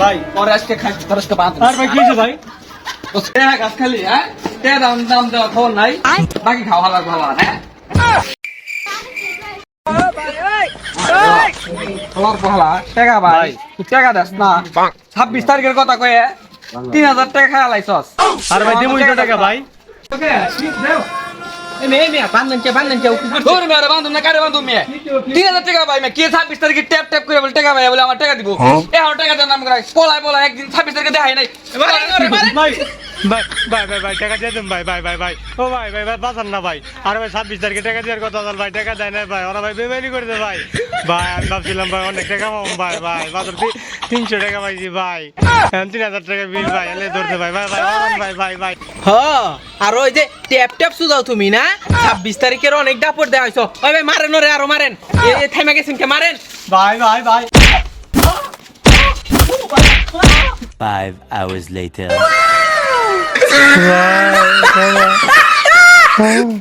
ভাই পরে আজকে খাই খরচটা বাঁধ আর ভাই কি হয়েছে ভাই? গাছ খালি হ্যাঁ? দাম দাম দেওয়া খবর নাই। বাকি খাওয়া লাগবে ভালো হ্যাঁ? টাকা ভাই টাকা দেস না। ছাব্বিশ তারিখের কথা কয়ে তিন হাজার টাকা খাই লাইছস। আর ভাই টাকা ভাই। একদিন ছাব্বিশ তারিখে দেখাই নাই। ভাই ভাই ভাই ভাই টাকা দিয়ে দেন ভাই ভাই ভাই ভাই ও ভাই ভাই ভাই বাঁচান না ভাই আর ভাই ছাব্বিশ তারিখে টাকা দেওয়ার কথা বল ভাই টাকা দেয় না ভাই ওরা ভাই বেমারি করে দে ভাই ভাই আমি ভাবছিলাম ভাই অনেক টাকা পাবো ভাই ভাই মাত্র তি- তিনশো টাকা পাইছি ভাই তিন হাজার টাকা বিল ভাই এলে ধরতে ভাই ভাই ভাই ভাই ভাই ভাই হ আর ওই যে ট্যাপ ট্যাপ সুদাও তুমি না ছাব্বিশ তারিখের অনেক দাপট দেওয়া হয়েছ ওই ভাই মারেন ওরে আরও মারেন এ থেমে গেছেন কে মারেন ভাই ভাই ভাই Five hours later. Wow. Wow.